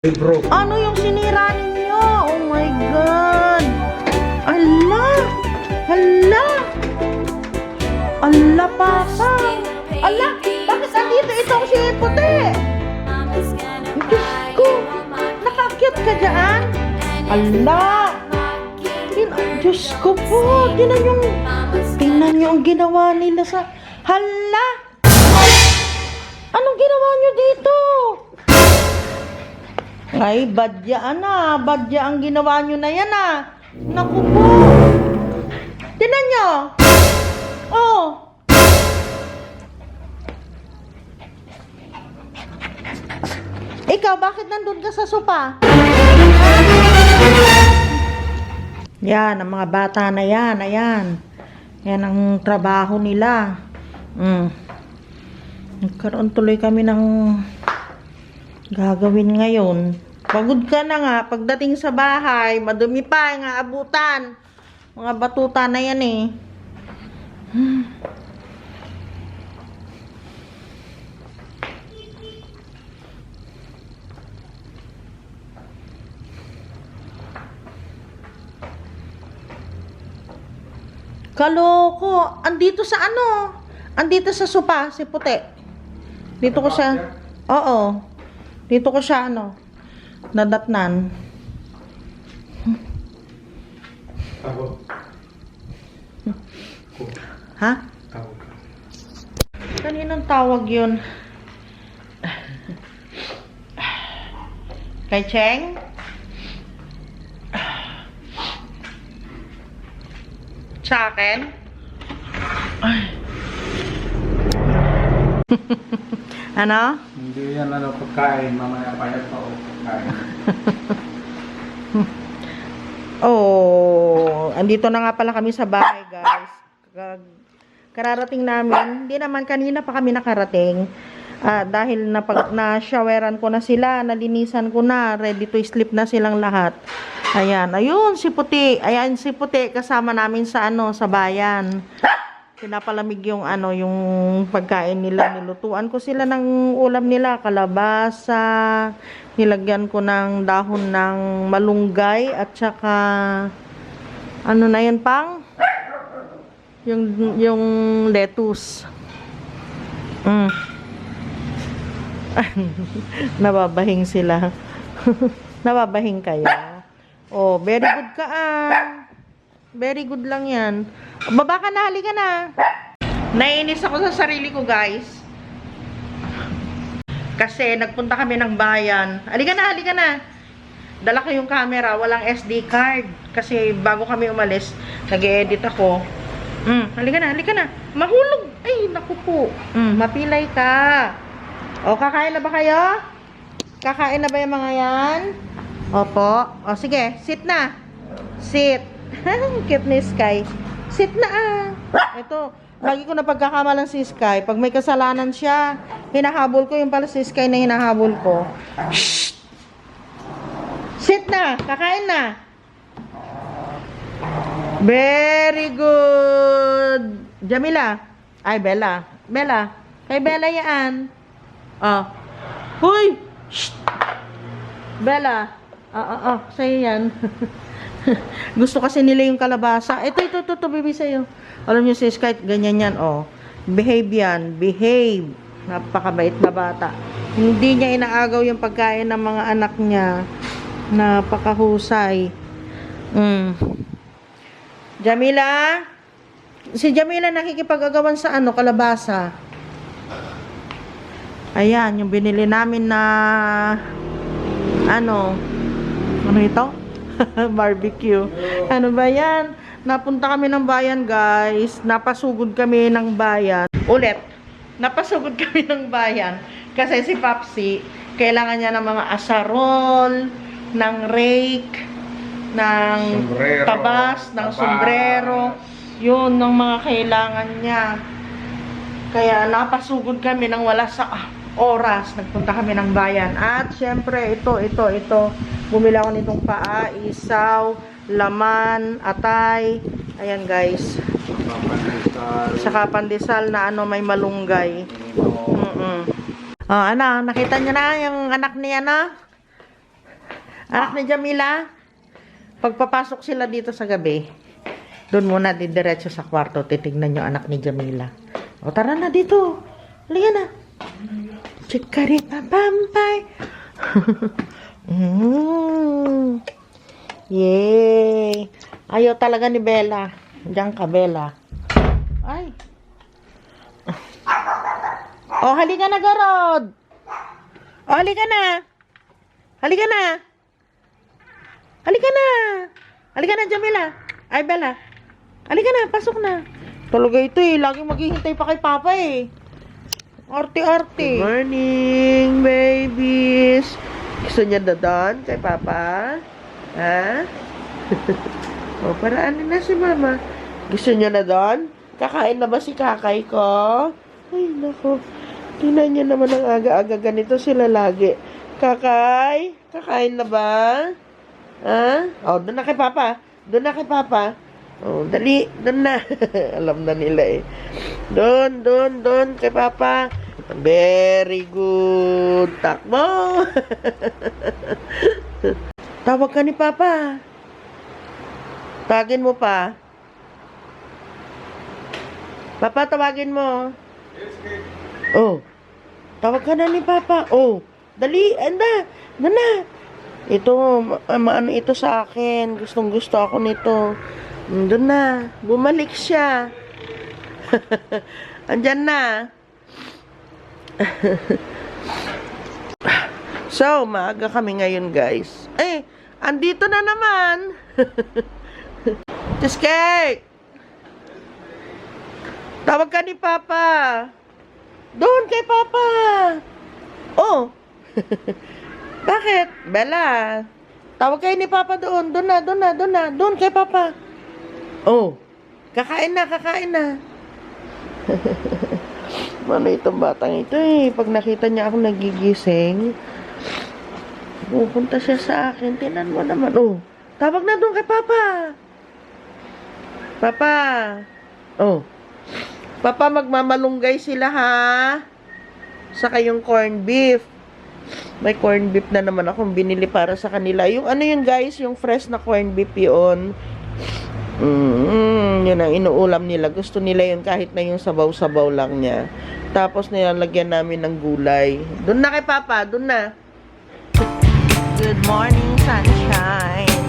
Bro, Ano yung sinira ninyo? Oh my God! Ala! Hala! Ala, papa! Ala! Bakit andito itong si Puti? Diyos ko! Nakakyat ka dyan? Ala! Diyos ko po! Tingnan yung... Tingnan nyo ang ginawa nila sa... Hala! Anong ginawa nyo dito? Ay, badya na. Badya ang ginawa nyo na yan ah. Naku po. Tinan nyo. Oh. Ikaw, bakit nandun ka sa sopa? Yan, ang mga bata na yan, ayan. Yan ang trabaho nila. Mm. Nagkaroon tuloy kami ng gagawin ngayon. Pagod ka na nga, pagdating sa bahay, madumi pa ang aabutan. Mga batuta na yan eh. Hmm. Kaloko, andito sa ano? Andito sa sopa, si puti. Dito ko siya. Oo. Dito ko siya ano, nadatnan. ako. Ha? Tawag ka. Kaninong tawag yun? Kay Cheng? Sa akin? Ay. Ano? Hindi yan ano pagkain, mamaya payat pa o pagkain. Oh, andito na nga pala kami sa bahay, guys. Kararating namin, hindi naman kanina pa kami nakarating. Ah, dahil napag na showeran ko na sila, nalinisan ko na, ready to sleep na silang lahat. Ayan, ayun si Puti. Ayan si Puti kasama namin sa ano, sa bayan. Pinapalamig yung ano, yung pagkain nila. Nilutuan ko sila ng ulam nila, kalabasa. Nilagyan ko ng dahon ng malunggay at saka ano na yan pang? Yung yung lettuce. Mm. Nababahing sila. Nababahing kayo. Oh, very good ka ah. Very good lang yan. Baba ka na, halika na. Nainis ako sa sarili ko, guys. Kasi nagpunta kami ng bayan. Halika na, halika na. Dala ko yung camera, walang SD card. Kasi bago kami umalis, nag-edit ako. Mm, halika na, halika na. Mahulog. Ay, naku po. Mm, mapilay ka. O, kakain na ba kayo? Kakain na ba yung mga yan? Opo. O, sige, sit na. Sit. Cute ni Sky. Sit na ah. Ito, lagi ko na pagkakamalan si Sky. Pag may kasalanan siya, hinahabol ko yung pala si Sky na hinahabol ko. Shh! Sit na. Kakain na. Very good. Jamila. Ay, Bella. Bella. Kay Bella yan. Oh. Huy! Shh! Bella. Ah, ah, ah. Sa'yo yan. Gusto kasi nila yung kalabasa. Ito, ito, ito, ito, baby sa'yo. Alam niyo si Sky, ganyan yan, oh. Behave yan. Behave. Napakabait na bata. Hindi niya inaagaw yung pagkain ng mga anak niya. Napakahusay. Mm. Jamila? Si Jamila nakikipag-agawan sa ano, kalabasa. Ayan, yung binili namin na ano, ano ito? Barbecue. Ano ba yan? Napunta kami ng bayan, guys. Napasugod kami ng bayan. Ulit. Napasugod kami ng bayan. Kasi si Papsi, kailangan niya ng mga asarol, ng rake, ng Sombrero, tabas, ng tabas. sombrero. Yun, ng mga kailangan niya. Kaya napasugod kami nang wala sa ah, oras. Nagpunta kami ng bayan. At syempre, ito, ito, ito. Bumili ako nitong paa, isaw, laman, atay. Ayan guys. Saka pandesal na ano, may malunggay. ino, Mm-mm. Oh, ano, nakita niyo na yung anak niya na? Anak ni Jamila, pagpapasok sila dito sa gabi, doon muna didiretso sa kwarto, titignan yung anak ni Jamila. O tara na dito. Halika na. Chikari papampay. mm. Yay. Ayaw talaga ni Bella. Diyan ka, Bella. Ay. Oh, halika na, Garod. Oh, halika na. Halika na. Halika na. Halika na, Jamila. Ay, Bella. Halika na, pasok na. Talaga ito eh. Laging maghihintay pa kay Papa eh. Arte-arte. Good morning, babies. Gusto niya dadan kay Papa? Ha? o, paraan na si Mama. Gusto niya na doon? Kakain na ba si kakay ko? Ay, nako. Tingnan niyo naman ang aga-aga. Ganito sila lagi. Kakay? Kakain na ba? Ha? O, doon na kay Papa. Doon na kay Papa. Oh, dali. Doon na. Alam na nila eh. Doon, doon, doon kay Papa. Very good. Takbo. Tawag ka ni Papa. Tawagin mo pa. Papa, tawagin mo. Oh. Tawag ka na ni Papa. Oh. Dali, anda. Doon na. Ito, ma- maano ito sa akin. Gustong gusto ako nito. Doon na. Bumalik siya. Andyan na. so, maaga kami ngayon, guys. Eh, andito na naman. Cheesecake! Tawag ka ni Papa. Doon kay Papa. Oh. Bakit? Bella. Tawag kayo ni Papa doon. Doon na, doon na, doon na. Doon kay Papa. Oh. Kakain na, kakain na. Ano itong batang ito eh. Pag nakita niya ako nagigising, pupunta siya sa akin. Tinan mo naman. Oh. Tawag na doon kay Papa. Papa. Oh. Papa, magmamalunggay sila ha. Saka yung corn beef. May corn beef na naman akong binili para sa kanila. Yung ano yun guys, yung fresh na corn beef yun. Mm, yun ang inuulam nila. Gusto nila yun kahit na yung sabaw-sabaw lang niya. Tapos nilalagyan namin ng gulay. Doon na kay Papa, doon na. Good morning, sunshine.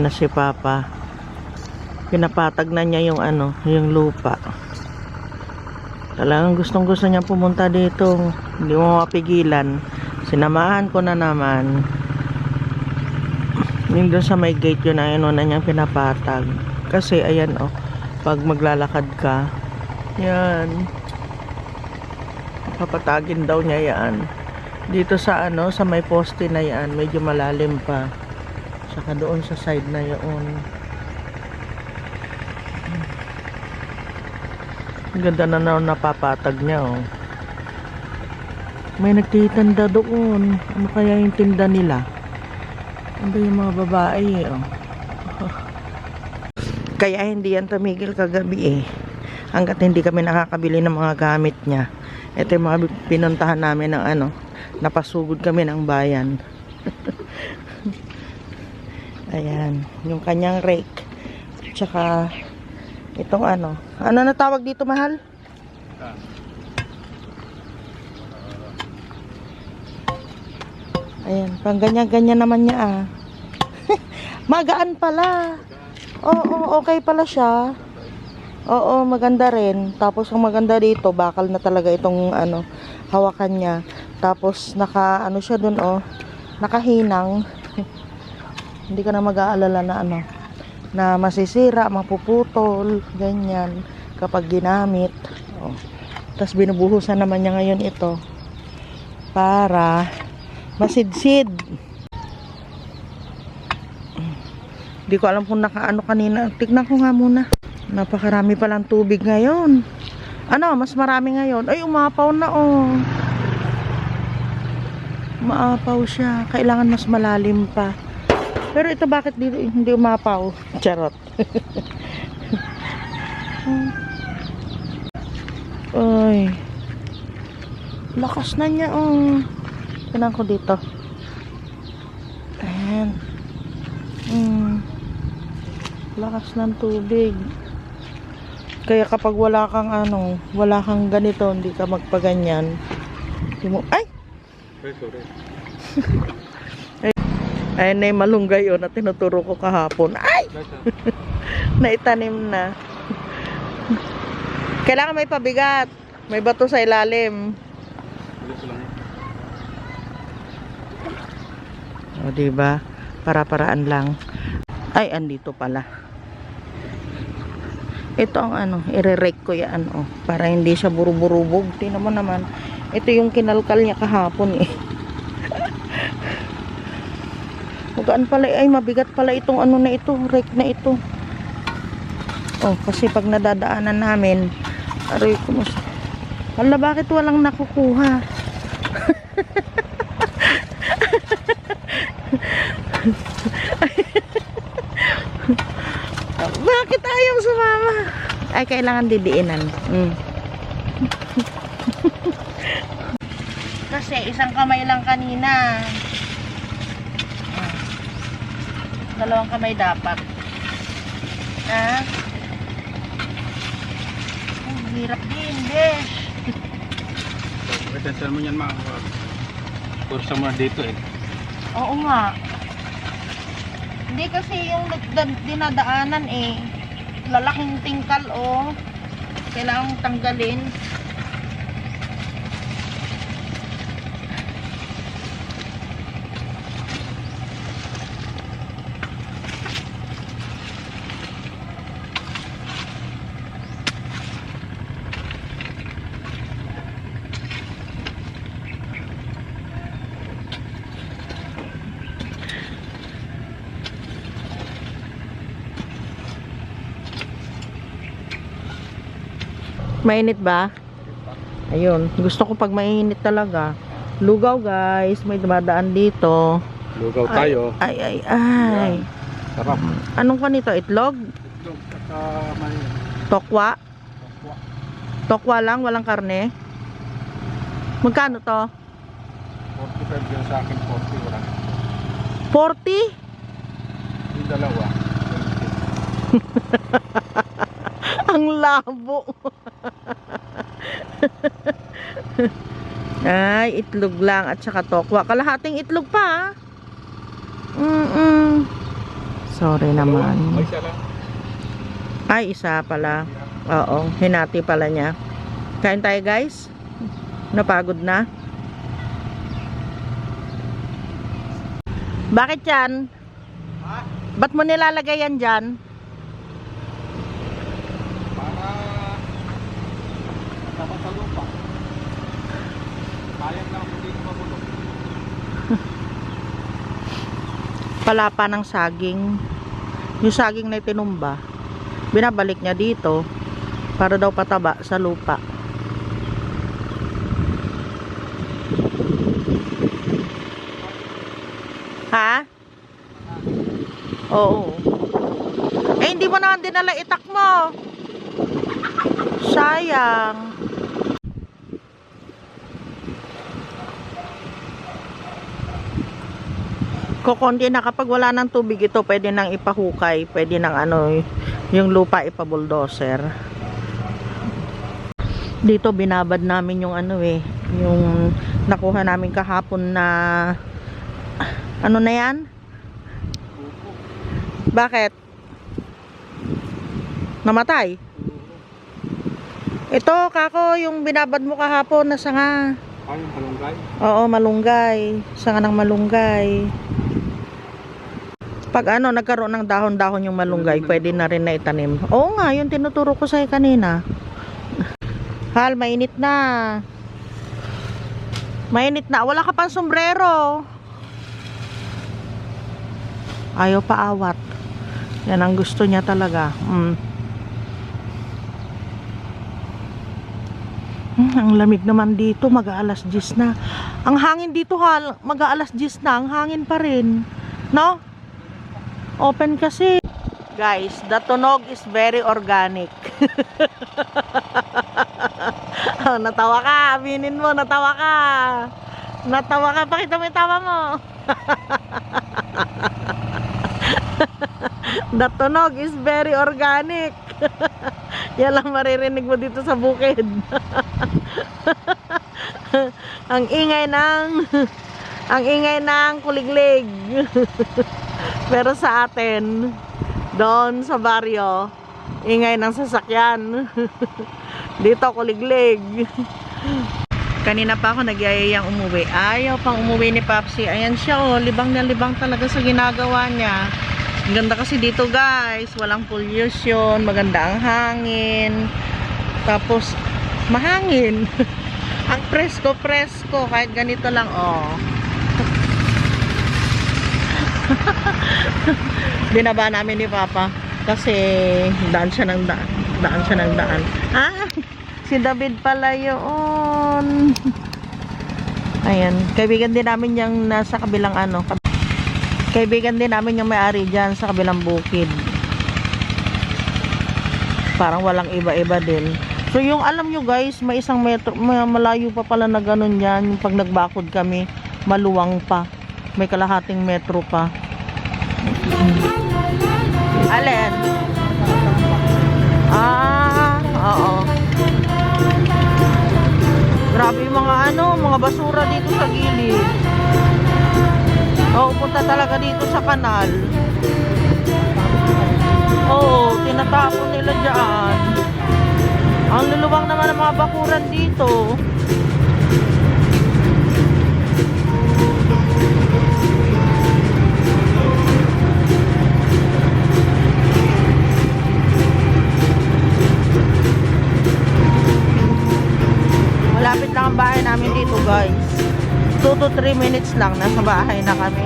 Na si Papa. Pinapatag na niya yung ano, yung lupa. Talagang gustong gusto niya pumunta dito. Hindi mo mapigilan. Sinamahan ko na naman. Yung doon sa may gate yun, ayun na niyang pinapatag. Kasi ayan oh, pag maglalakad ka, yan. Papatagin daw niya yan. Dito sa ano, sa may poste na yan, medyo malalim pa. Saka doon sa side na yun. Ang ganda na na napapatag niya oh. May nagtitanda doon. Ano kaya yung tinda nila? Ano yung mga babae oh. Kaya hindi yan tumigil kagabi eh. Hanggat hindi kami nakakabili ng mga gamit niya. Ito yung mga pinuntahan namin ng ano. Napasugod kami ng bayan. Ayan, yung kanyang rake. Tsaka, itong ano. Ano na tawag dito, mahal? Ayan, pang ganyan-ganyan naman niya ah. Magaan pala. Oo, okay pala siya. Oo, maganda rin. Tapos ang maganda dito, bakal na talaga itong ano, hawakan niya. Tapos naka ano siya dun oh, nakahinang. Hindi ka na mag-aalala na ano, na masisira, mapuputol, ganyan kapag ginamit. Oh. Tapos binubuhusan naman niya ngayon ito para masidsid. Hindi ko alam kung nakaano kanina. Tignan ko nga muna. Napakarami palang tubig ngayon. Ano, mas marami ngayon. Ay, umapaw na oh. Maapaw siya. Kailangan mas malalim pa. Pero ito bakit dito hindi umapaw? Charot. Ay. Lakas na niya oh. Tingnan ko dito. Ayan. Hmm. Lakas ng tubig. Kaya kapag wala kang ano, wala kang ganito, hindi ka magpaganyan. Hindi mo, ay! Sorry, sorry. Ayun na malunggay yun na tinuturo ko kahapon. Ay! Naitanim na. Kailangan may pabigat. May bato sa ilalim. O, diba? Para-paraan lang. Ay, andito pala. Ito ang ano, ire-rake ko yan, oh. Para hindi siya buru-burubog. Tingnan mo naman. Ito yung kinalkal niya kahapon, eh. Magaan pala, ay mabigat pala itong ano na ito, rake na ito. Oh, kasi pag nadadaanan namin, aray ko mas... Hala, bakit walang nakukuha? Bakit ayaw sumama? Ay, kailangan didiinan. Mm. Kasi isang kamay lang kanina. Ah. Dalawang kamay dapat. Ah. Ang hirap din, besh. Atensyon mo yan, ma. Kursa mo na dito eh. Oo nga. Hindi kasi yung dinadaanan eh. Lalaking tingkal oh. Kailangang tanggalin. Mainit ba? Ayun. Gusto ko pag mainit talaga. Lugaw guys. May dumadaan dito. Lugaw tayo. Ay, ay, ay. Sarap. Anong kanito? Itlog? Itlog at uh, may Tokwa? tokwa. Tokwa lang? Walang karne? Magkano to? 45 yun sa akin, 40 wala. 40? Yung dalawa. Ang labo. Ay, itlog lang at saka tokwa. Kalahating itlog pa. ah. Mm-mm. Sorry naman. Ay, isa pala. Oo, hinati pala niya. Kain tayo guys. Napagod na. Bakit yan? Ha? Ba't mo nilalagay yan dyan? Para dapat sa lupa. Sayang lang kung dito mabulok. Palapa ng saging. Yung saging na itinumba. Binabalik niya dito para daw pataba sa lupa. Ha? Oo. Eh, hindi mo naman dinala itak mo. Sayang. Kukunti na kapag wala ng tubig ito, pwede nang ipahukay, pwede nang ano, yung lupa ipabuldoser. Dito binabad namin yung ano eh, yung nakuha namin kahapon na ano na yan? Bakit? Namatay? Ito, kako, yung binabad mo kahapon na sanga. Ay, malunggay. Oo, malunggay. Sanga ng malunggay. Pag ano, nagkaroon ng dahon-dahon yung malunggay, pwede na rin na itanim. Oo nga, yung tinuturo ko sa'yo kanina. Hal, mainit na. Mainit na. Wala ka pang sombrero. Ayaw pa awat. Yan ang gusto niya talaga. Mm. Hmm, ang lamig naman dito, mag-aalas 10 na. Ang hangin dito, hal, mag-aalas 10 na, ang hangin pa rin. No? Open kasi. Guys, the tunog is very organic. oh, natawa ka, aminin mo, natawa ka. Natawa ka, pakita mo yung tawa mo. the tunog is very organic. Yan lang maririnig mo dito sa bukid. ang ingay ng ang ingay ng kuliglig. Pero sa atin, doon sa baryo, ingay ng sasakyan. Dito kuliglig. Kanina pa ako nagyayayang umuwi. Ayaw pang umuwi ni Papsi. Ayan siya oh, libang na libang talaga sa ginagawa niya. Ang ganda kasi dito guys, walang pollution, maganda ang hangin. Tapos mahangin. ang presko presko kahit ganito lang oh. Binaba namin ni Papa kasi daan siya ng daan. Daan siya ng daan. Ah, si David pala yun. Ayan, kaibigan din namin yung nasa kabilang ano. Kaibigan din namin yung may-ari dyan sa kabilang bukid. Parang walang iba-iba din. So yung alam nyo guys, may isang metro, may malayo pa pala na ganun yan. Yung pag nagbakod kami, maluwang pa. May kalahating metro pa. Alin? Ah, oo. Grabe mga ano, mga basura dito sa gilid. Oo, punta talaga dito sa kanal. Oo, tinatapon nila dyan. Ang luluwang naman ng mga bakuran dito. 3 minutes lang. Nasa bahay na kami.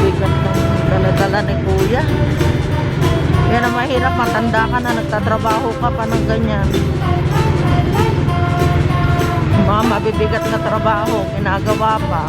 Bigat ng dala-dala ni kuya. Yan ang mahirap. Matanda ka na. Nagtatrabaho ka pa ng ganyan. Mga mabibigat na trabaho. Ginagawa pa.